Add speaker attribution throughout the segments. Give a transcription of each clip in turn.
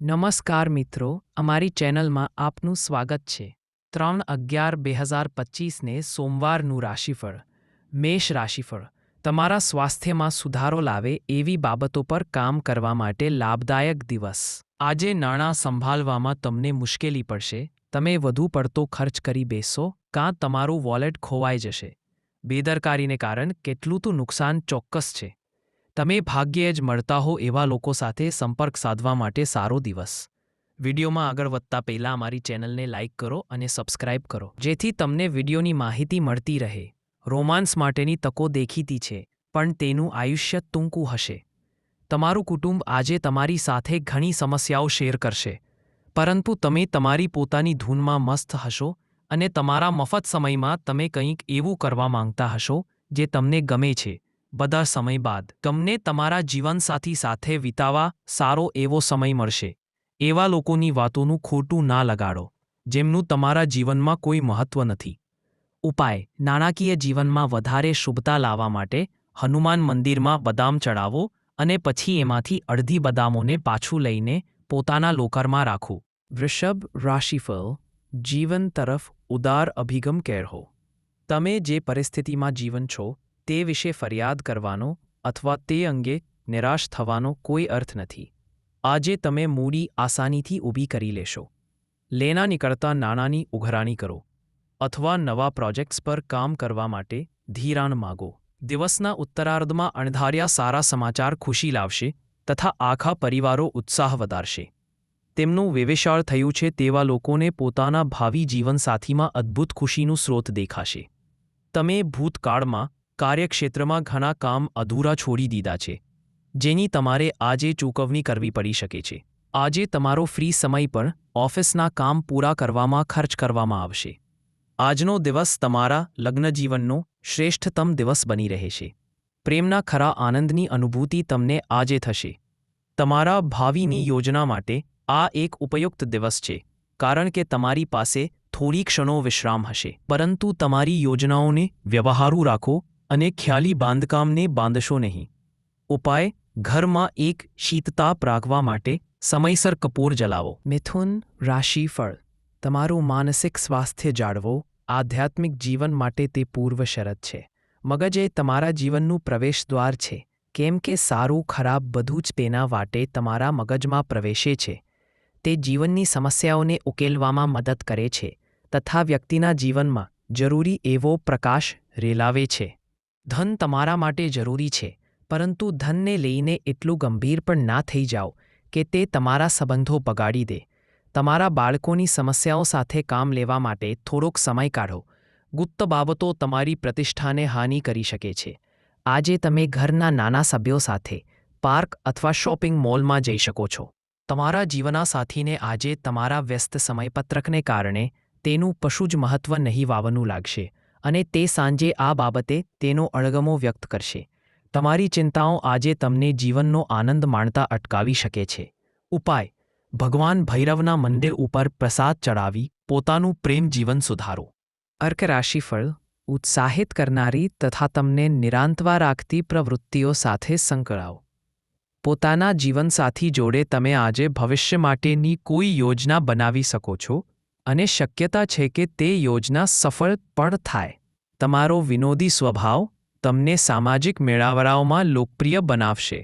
Speaker 1: નમસ્કાર મિત્રો, અમારી ચેનલમાં આપનું સ્વાગત છે. ત્રણ અગિયાર બે હજાર પચીસને સોમવારનું રાશિફળ, મેષ રાશિફળ. તમારા સ્વાસ્થ્યમાં સુધારો લાવે એવી બાબતો પર કામ કરવા માટે લાભદાયક દિવસ. આજે નાણાં સંભાળવામાં તમને મુશ્કેલી પડશે, તમે વધુ પડતો ખર્ચ કરી બેસો, કાં તમારું વોલેટ ખોવાઈ જશે. બેદરકારીને કારણ કેટલું તો નુકસાન ચોક્કસ છે. તમે ભાગ્યે જ મળતા હો એવા લોકો સાથે સંપર્ક સાધવા માટે સારો દિવસ. વિડીયોમાં આગળ વધતા પહેલાં અમારી ચેનલને લાઇક કરો અને સબસ્ક્રાઇબ કરો, જેથી તમને વિડીયોની માહિતી મળતી રહે. રોમાન્સ માટેની તકો દેખીતી છે, પણ તેનું આયુષ્ય ટૂંકું હશે. તમારું કુટુંબ આજે તમારી સાથે ઘણી સમસ્યાઓ શેર કરશે. પરંતુ તમે તમારી પોતાની ધૂનમાં મસ્ત હશો અને તમારા મફત સમયમાં તમે કંઈક એવું કરવા માંગતા હશો, જે તમને ગમે છે. બધા સમય બાદ તમને તમારા જીવનસાથી સાથે વિતાવા સારો એવો સમય મળશે. એવા લોકોની વાતોનું ખોટું ના લગાડો, જેમનું તમારા જીવનમાં કોઈ મહત્વ નથી. ઉપાય, નાણાકીય જીવનમાં વધારે શુભતા લાવવા માટે હનુમાન મંદિરમાં બદામ ચડાવો અને પછી એમાંથી અડધી બદામોને પાછું લઈને પોતાના લોકરમાં રાખો. વૃષભ રાશિફળ, જીવન તરફ ઉદાર અભિગમ કેળવો તમે જે પરિસ્થિતિમાં જીવન છો તે વિશે ફરિયાદ કરવાનો અથવા તે અંગે નિરાશ થવાનો કોઈ અર્થ નથી. આજે તમે મૂડી આસાનીથી ઊભી કરી લેશો. લેના નીકળતા નાણાંની ઉઘરાણી કરો અથવા નવા પ્રોજેક્ટ્સ પર કામ કરવા માટે ધીરાણ માગો. દિવસના ઉત્તરાર્ધમાં અણધાર્યા સારા સમાચાર ખુશી લાવશે તથા આખા પરિવારો ઉત્સાહ વધારશે. તેમનું વેવેશાળ થયું છે તેવા લોકોને પોતાના ભાવિ જીવનસાથીમાં અદ્ભુત ખુશીનું સ્રોત દેખાશે. તમે ભૂતકાળમાં કાર્યક્ષેત્રમાં ઘણા કામ અધૂરા છોડી દીધા છે, જેની તમારે આજે ચૂકવણી કરવી પડી શકે છે. આજે તમારો ફ્રી સમય પણ ઓફિસના કામ પૂરા કરવામાં ખર્ચ કરવામાં આવશે. આજનો દિવસ તમારા લગ્નજીવનનો શ્રેષ્ઠતમ દિવસ બની રહેશે પ્રેમના ખરા આનંદની અનુભૂતિ તમને આજે થશે. તમારા ભાવિની યોજના માટે આ એક ઉપયુક્ત દિવસ છે, કારણ કે તમારી પાસે થોડી ક્ષણો વિશ્રામ હશે. પરંતુ તમારી યોજનાઓને વ્યવહારુ રાખો અને ખ્યાલી બાંધકામને બાંધશો નહીં. ઉપાય, ઘરમાં એક શીતતાપ રાખવા માટે સમયસર કપૂર જલાવો. મિથુન રાશિફળ તમારું માનસિક સ્વાસ્થ્ય જાળવો. આધ્યાત્મિક જીવન માટે તે પૂર્વ શરત છે. મગજ એ તમારા જીવનનું પ્રવેશદ્વાર છે. કેમ કે સારું ખરાબ બધું જ તેના વાટે તમારા મગજમાં પ્રવેશે છે. તે જીવનની સમસ્યાઓને ઉકેલવામાં મદદ કરે છે. તથા વ્યક્તિના જીવનમાં જરૂરી એવો પ્રકાશ રેલાવે છે. ધન તમારા માટે જરૂરી છે, પરંતુ ધનને લઈને એટલું ગંભીર પણ ના થઈ જાઓ કે તે તમારા સંબંધો બગાડી દે. તમારા બાળકોની સમસ્યાઓ સાથે કામ લેવા માટે થોડોક સમય કાઢો. ગુપ્ત બાબતો તમારી પ્રતિષ્ઠાને હાનિ કરી શકે છે. આજે તમે ઘરના નાના સભ્યો સાથે, પાર્ક અથવા શોપિંગ મોલમાં જઈ શકો છો. તમારા જીવનસાથીને આજે તમારા વ્યસ્ત સમયપત્રકને કારણે તેનું પશુ જ મહત્વ નહીં વાવનું લાગશે. અને તે સાંજે આ બાબતે તેનો અણગમો વ્યક્ત કરશે. તમારી ચિંતાઓ આજે તમને જીવનનો આનંદ માણતા અટકાવી શકે છે. ઉપાય. ભગવાન ભૈરવના મંદિર ઉપર પ્રસાદ ચડાવી પોતાનું પ્રેમ જીવન સુધારો. અર્ક રાશિફળ ઉત્સાહિત કરનારી તથા તમને નિરાંતવા રાખતી પ્રવૃત્તિઓ સાથે સંકળાવો. પોતાના જીવનસાથી જોડે તમે આજે ભવિષ્ય માટેની કોઈ યોજના બનાવી શકો છો અને શક્યતા છે કે તે યોજના સફળ પણ થાય. તમારો વિનોદી સ્વભાવ તમને સામાજિક મેળાવડાઓમાં લોકપ્રિય બનાવશે.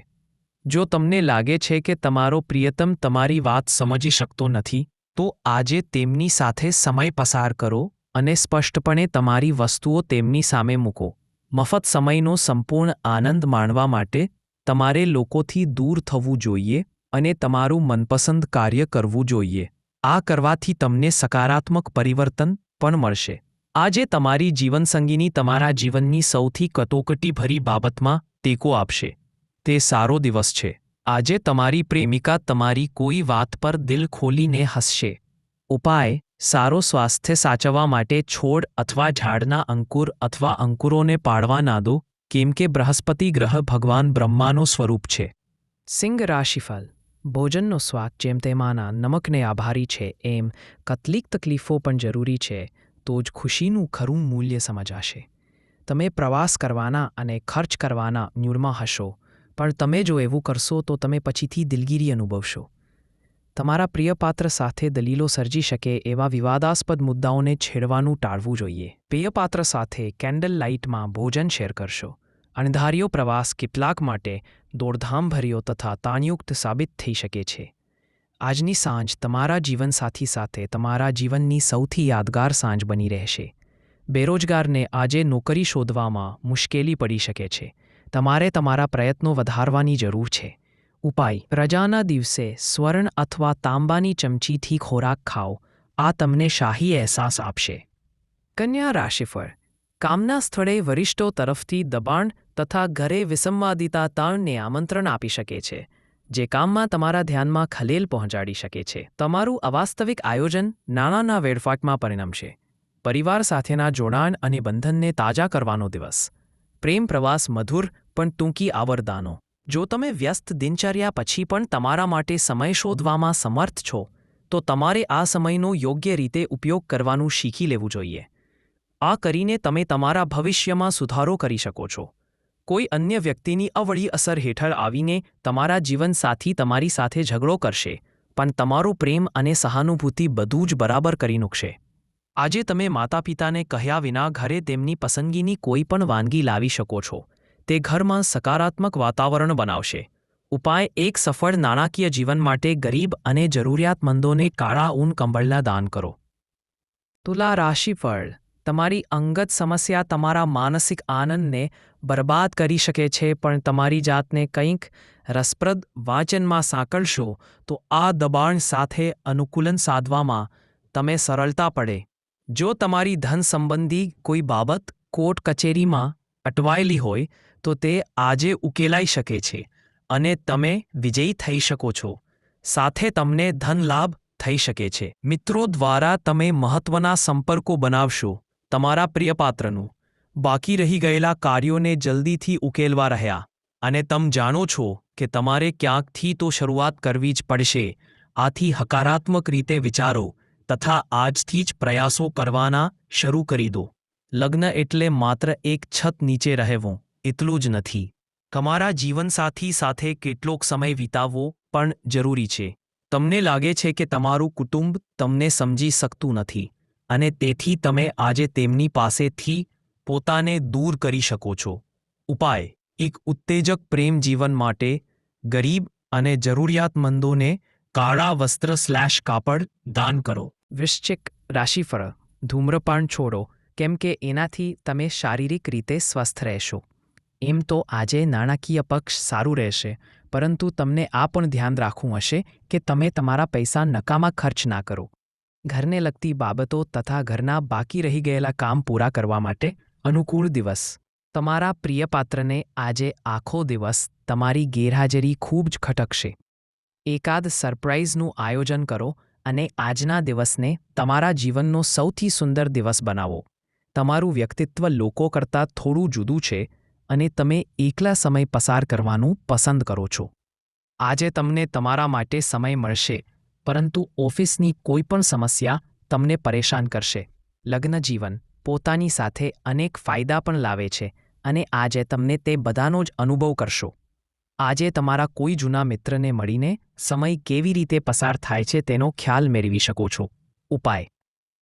Speaker 1: જો તમને લાગે છે કે તમારો પ્રિયતમ તમારી વાત સમજી શકતો નથી, તો આજે તેમની સાથે સમય પસાર કરો અને સ્પષ્ટપણે તમારી વસ્તુઓ તેમની સામે મૂકો. મફત સમયનો સંપૂર્ણ આનંદ માણવા માટે તમારે લોકોથી દૂર થવું જોઈએ અને તમારું મનપસંદ કાર્ય કરવું જોઈએ. આ કરવાથી તમને સકારાત્મક પરિવર્તન પણ મળશે. આજે તમારી જીવનસંગીની તમારા જીવનની સૌથી કટોકટીભરી બાબતમાં ટેકો આપશે. તે સારો દિવસ છે. આજે તમારી પ્રેમિકા તમારી કોઈ વાત પર દિલ ખોલીને હસશે. ઉપાય, સારો સ્વાસ્થ્ય સાચવવા માટે છોડ અથવા ઝાડના અંકુર અથવા અંકુરોને પાડવા ના દો, કેમ કે બૃહસ્પતિ ગ્રહ ભગવાન બ્રહ્માનો સ્વરૂપ છે. સિંહ રાશિફળ. ભોજનનો સ્વાદ જેમ તેમાંના નમકને આભારી છે, એમ કેટલીક તકલીફો પણ જરૂરી છે, તો જ ખુશીનું ખરું મૂલ્ય સમજાશે. તમે પ્રવાસ કરવાના અને ખર્ચ કરવાના ન્યૂરમાં હશો, પણ તમે જો એવું કરશો તો તમે પછીથી દિલગીરી અનુભવશો. તમારા પ્રિય પાત્ર સાથે દલીલો સર્જી શકે એવા વિવાદાસ્પદ મુદ્દાઓને છેડવાનું ટાળવું જોઈએ. પ્રિય સાથે કેન્ડલ લાઇટમાં ભોજન શેર કરશો. અણધાર્યો પ્રવાસ કેટલાક માટે દોડધામભર્યો તથા તાણયુક્ત સાબિત થઈ શકે છે. આજની સાંજ તમારા જીવનસાથી સાથે તમારા જીવનની સૌથી યાદગાર સાંજ બની રહેશે. બેરોજગારને આજે નોકરી શોધવામાં મુશ્કેલી પડી શકે છે. તમારે તમારા પ્રયત્નો વધારવાની જરૂર છે. ઉપાય, રજાના દિવસે સ્વર્ણ અથવા તાંબાની ચમચીથી ખોરાક ખાઓ. આ તમને શાહી અહેસાસ આપશે. કન્યા રાશિફળ કામના સ્થળે વરિષ્ઠો તરફથી દબાણ તથા ઘરે વિસંવાદિતા તાણને આમંત્રણ આપી શકે છે, જે કામમાં તમારા ધ્યાનમાં ખલેલ પહોંચાડી શકે છે. તમારું અવાસ્તવિક આયોજન નાણાંના વેડફાટમાં પરિણમશે. પરિવાર સાથેના જોડાણ અને બંધનને તાજા કરવાનો દિવસ. પ્રેમ પ્રવાસ મધુર પણ ટૂંકી આવરદાનો. જો તમે વ્યસ્ત દિનચર્યા પછી પણ તમારા માટે સમય શોધવામાં સમર્થ છો, તો તમારે આ સમયનો યોગ્ય રીતે ઉપયોગ કરવાનું શીખી લેવું જોઈએ. આ કરીને તમે તમારા ભવિષ્યમાં સુધારો કરી શકો છો. કોઈ અન્ય વ્યક્તિની અવળી અસર હેઠળ આવીને તમારા જીવનસાથી તમારી સાથે ઝઘડો કરશે, પણ તમારો પ્રેમ અને સહાનુભૂતિ બધું જ બરાબર કરી નૂકશે આજે તમે માતા પિતાને કહ્યા વિના ઘરે તેમની પસંદગીની કોઈ પણ વાનગી લાવી શકો છો. તે ઘરમાં સકારાત્મક વાતાવરણ બનાવશે. ઉપાય એક, સફળ નાણાકીય જીવન માટે ગરીબ અને જરૂરિયાતમંદોને કાળા ઊન કંબળના દાન કરો. તુલા રાશિફળ તમારી અંગત સમસ્યા, તમારા માનસિક આનંદને બરબાદ કરી શકે છે, પણ તમારી જાતને કંઈક રસપ્રદ વાંચનમાં સાંકળશો, તો આ દબાણ સાથે અનુકૂલન સાધવામાં તમે સરળતા પડે. જો તમારી ધન સંબંધી કોઈ બાબત કોર્ટ કચેરીમાં અટવાયેલી હોય, તો તે આજે ઉકેલાઈ શકે છે અને તમે વિજયી થઈ શકો છો. સાથે તમને ધન લાભ થઈ શકે છે. મિત્રો દ્વારા તમે મહત્વના સંપર્કો બનાવશો. તમારા પ્રિયપાત્રનું બાકી રહી ગયેલા કાર્યોને જલ્દીથી ઉકેલવા રહ્યા. અને તમ જાણો છો કે તમારે ક્યાંકથી તો શરૂઆત કરવી જ પડશે. આથી હકારાત્મક રીતે વિચારો તથા આજથી જ પ્રયાસો કરવાના શરૂ કરી દો. લગ્ન એટલે માત્ર એક છત નીચે રહેવું, એટલું જ નથી. તમારા જીવનસાથી સાથે કેટલોક સમય વિતાવવો પણ જરૂરી છે. તમને લાગે છે કે તમારું કુટુંબ તમને સમજી શકતું નથી. અને તેથી તમે આજે તેમની પાસેથી પોતાને દૂર કરી શકો છો. ઉપાય. એક ઉત્તેજક પ્રેમ જીવન માટે ગરીબ અને જરૂરિયાતમંદોને કાળા વસ્ત્ર સ્લેશ કાપડ દાન કરો. વૃશ્ચિક રાશિફળ. ધૂમ્રપાન છોડો. કેમ કે એનાથી તમે શારીરિક રીતે સ્વસ્થ રહેશો. એમ તો આજે નાણાકીય પક્ષ સારું રહેશે, પરંતુ તમને આ પણ ધ્યાન રાખવું હશે કે તમે તમારા પૈસા નકામા ખર્ચ ના કરો. ઘરને લગતી બાબતો તથા ઘરના બાકી રહી ગયેલા કામ પૂરા કરવા માટે અનુકૂળ દિવસ. તમારા પ્રિય પાત્રને આજે આખો દિવસ તમારી ગેરહાજરી ખૂબ જ ખટકશે. એકાદ સરપ્રાઇઝનું આયોજન કરો અને આજના દિવસને તમારા જીવનનો સૌથી સુંદર દિવસ બનાવો. તમારું વ્યક્તિત્વ લોકો કરતાં થોડું જુદું છે અને તમે એકલા સમય પસાર કરવાનું પસંદ કરો છો. આજે તમને તમારા માટે સમય મળશે. પરંતુ ઓફિસની કોઈ પણ સમસ્યા તમને પરેશાન કરશે. લગ્ન જીવન પોતાની સાથે અનેક ફાયદા પણ લાવે છે અને આજે તમને તે બધાનો જ અનુભવ કરશો. આજે તમારા કોઈ જૂના મિત્રને મળીને સમય કેવી રીતે પસાર થાય છે તેનો ખ્યાલ મેળવી શકો છો. ઉપાય.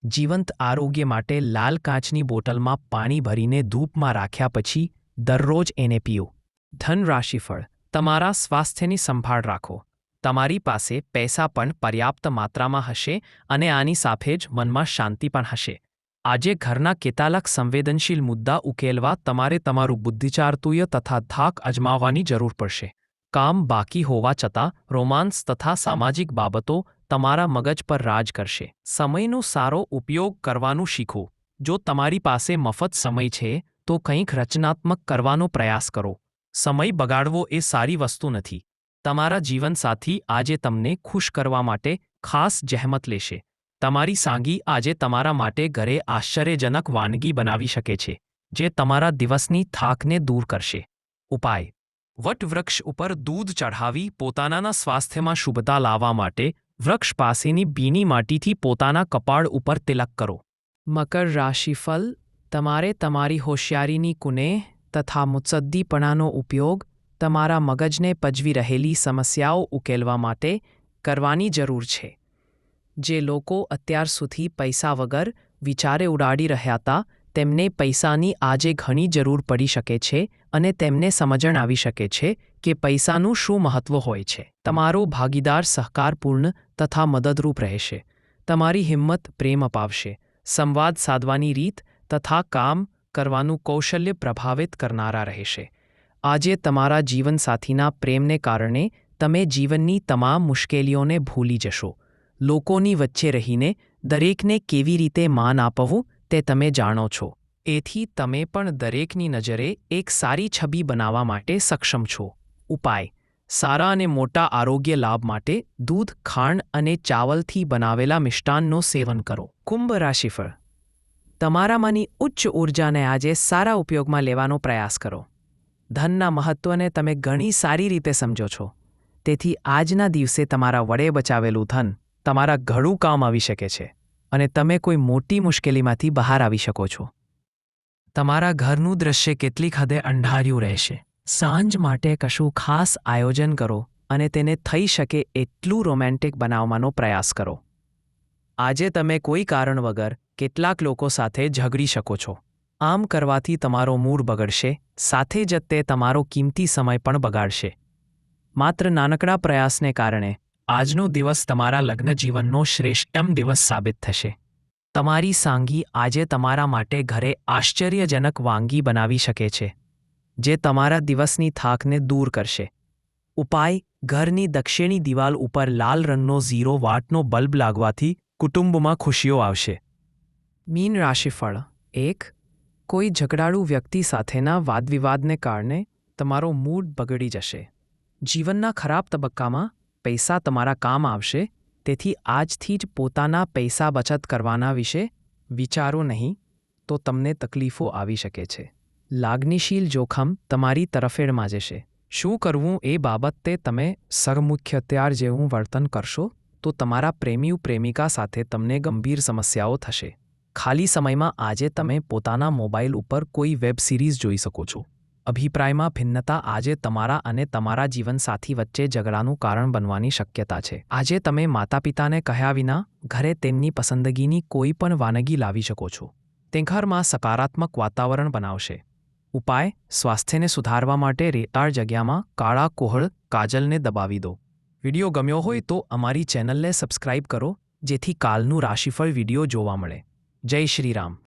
Speaker 1: જીવંત આરોગ્ય માટે લાલ કાચની બોટલમાં પાણી ભરીને ધૂપમાં રાખ્યા પછી દરરોજ એને પીઓ. ધન રાશિફળ તમારા સ્વાસ્થ્યની સંભાળ રાખો. તમારી પાસે પૈસા પણ પર્યાપ્ત માત્રામાં હશે અને આની સાથે જ મનમાં શાંતિ પણ હશે. આજે ઘરના કેટલાક સંવેદનશીલ મુદ્દા ઉકેલવા તમારે તમારું બુદ્ધિચારતુય તથા ધાક અજમાવવાની જરૂર પડશે. કામ બાકી હોવા છતાં રોમાન્સ તથા સામાજિક બાબતો તમારા મગજ પર રાજ કરશે. સમયનો સારો ઉપયોગ કરવાનું શીખો જો તમારી પાસે મફત સમય છે, તો કંઈક રચનાત્મક કરવાનો પ્રયાસ કરો. સમય બગાડવો એ સારી વસ્તુ નથી. તમારા જીવનસાથી આજે તમને ખુશ કરવા માટે ખાસ જહેમત લેશે. તમારી સાંગી આજે તમારા માટે ઘરે આશ્ચર્યજનક વાનગી બનાવી શકે છે, જે તમારા દિવસની થાકને દૂર કરશે. ઉપાય. વટવૃક્ષ ઉપર દૂધ ચઢાવી પોતાનાના સ્વાસ્થ્યમાં શુભતા લાવવા માટે વૃક્ષ પાસેની બીની માટીથી પોતાના કપાળ ઉપર તિલક કરો. મકર રાશિફલ તમારે તમારી હોશિયારીની કુનેહ તથા મુત્સદ્દીપણાનો ઉપયોગ તમારા મગજને પજવી રહેલી સમસ્યાઓ ઉકેલવા માટે કરવાની જરૂર છે. જે લોકો અત્યાર સુધી પૈસા વગર વિચારે ઉડાડી રહ્યા હતા, તેમને પૈસાની આજે ઘણી જરૂર પડી શકે છે અને તેમને સમજણ આવી શકે છે કે પૈસાનું શું મહત્વ હોય છે. તમારો ભાગીદાર સહકારપૂર્ણ તથા મદદરૂપ રહેશે. તમારી હિંમત પ્રેમ અપાવશે. સંવાદ સાધવાની રીત તથા કામ કરવાનું કૌશલ્ય પ્રભાવિત કરનારા રહેશે. આજે તમારા જીવનસાથીના પ્રેમને કારણે તમે જીવનની તમામ મુશ્કેલીઓને ભૂલી જશો. લોકોની વચ્ચે રહીને દરેકને કેવી રીતે માન આપવું તે તમે જાણો છો. એથી તમે પણ દરેકની નજરે એક સારી છબી બનાવવા માટે સક્ષમ છો. ઉપાય. સારા અને મોટા આરોગ્ય લાભ માટે દૂધ, ખાંડ અને ચાવલથી બનાવેલા મિષ્ટાનનો સેવન કરો. કુંભ રાશિફળ. તમારામાંની ઉચ્ચ ઊર્જાને આજે સારા ઉપયોગમાં લેવાનો પ્રયાસ કરો. ધનના મહત્વને તમે ઘણી સારી રીતે સમજો છો. તેથી આજના દિવસે તમારા વડે બચાવેલું ધન તમારા ઘણું કામ આવી શકે છે અને તમે કોઈ મોટી મુશ્કેલીમાંથી બહાર આવી શકો છો. તમારા ઘરનું દ્રશ્ય કેટલીક હદે અંધાર્યું રહેશે. સાંજ માટે કશું ખાસ આયોજન કરો અને તેને થઈ શકે એટલું રોમેન્ટિક બનાવવાનો પ્રયાસ કરો. આજે તમે કોઈ કારણ વગર કેટલાક લોકો સાથે ઝઘડી શકો છો. આમ કરવાથી તમારો મૂડ બગડશે, સાથે જ તે તમારો કિંમતી સમય પણ બગાડશે. માત્ર નાનકડા પ્રયાસને કારણે, આજનો દિવસ તમારા લગ્ન જીવનનો શ્રેષ્ઠતમ દિવસ સાબિત થશે. તમારી સાંગી આજે તમારા માટે ઘરે આશ્ચર્યજનક વાનગી બનાવી શકે છે, જે તમારા દિવસની થાકને દૂર કરશે. ઉપાય, ઘરની દક્ષિણી દિવાલ ઉપર લાલ રંગનો ઝીરો વાટનો બલ્બ લાગવાથી કુટુંબમાં ખુશીઓ આવશે. મીન રાશિફળ, એક કોઈ ઝઘડાળુ વ્યક્તિ સાથેના વાદવિવાદને કારણે તમારો મૂડ બગડી જશે. જીવનના ખરાબ તબક્કામાં પૈસા તમારા કામ આવશે, તેથી આજથી જ પોતાના પૈસા બચત કરવાના વિશે વિચારો નહીં, તો તમને તકલીફો આવી શકે છે. લાગણીશીલ જોખમ તમારી તરફેણમાં જશે. શું કરવું એ બાબતે તમે સરમુખ્યત્યાર જેવું વર્તન કરશો, તો તમારા પ્રેમીઓ પ્રેમિકા સાથે તમને ગંભીર સમસ્યાઓ થશે. ખાલી સમયમાં આજે તમે પોતાના મોબાઈલ ઉપર કોઈ વેબ સિરીઝ જોઈ શકો છો. અભિપ્રાયમાં ભિન્નતા આજે તમારા અને તમારા જીવનસાથી વચ્ચે ઝઘડાનું કારણ બનવાની શક્યતા છે. આજે તમે માતા પિતાને કહ્યા વિના ઘરે તેમની પસંદગીની કોઈ પણ વાનગી લાવી શકો છો. તે ઘરમાં સકારાત્મક વાતાવરણ બનાવશે. ઉપાય, સ્વાસ્થ્યને સુધારવા માટે રેતાળ જગ્યામાં કાળા કોહળ, કાજલને દબાવી દો. વિડિયો ગમ્યો હોય તો અમારી ચેનલને સબસ્ક્રાઇબ કરો, જેથી કાલનું રાશિફળ વીડિયો જોવા મળે. Jai Shri Ram.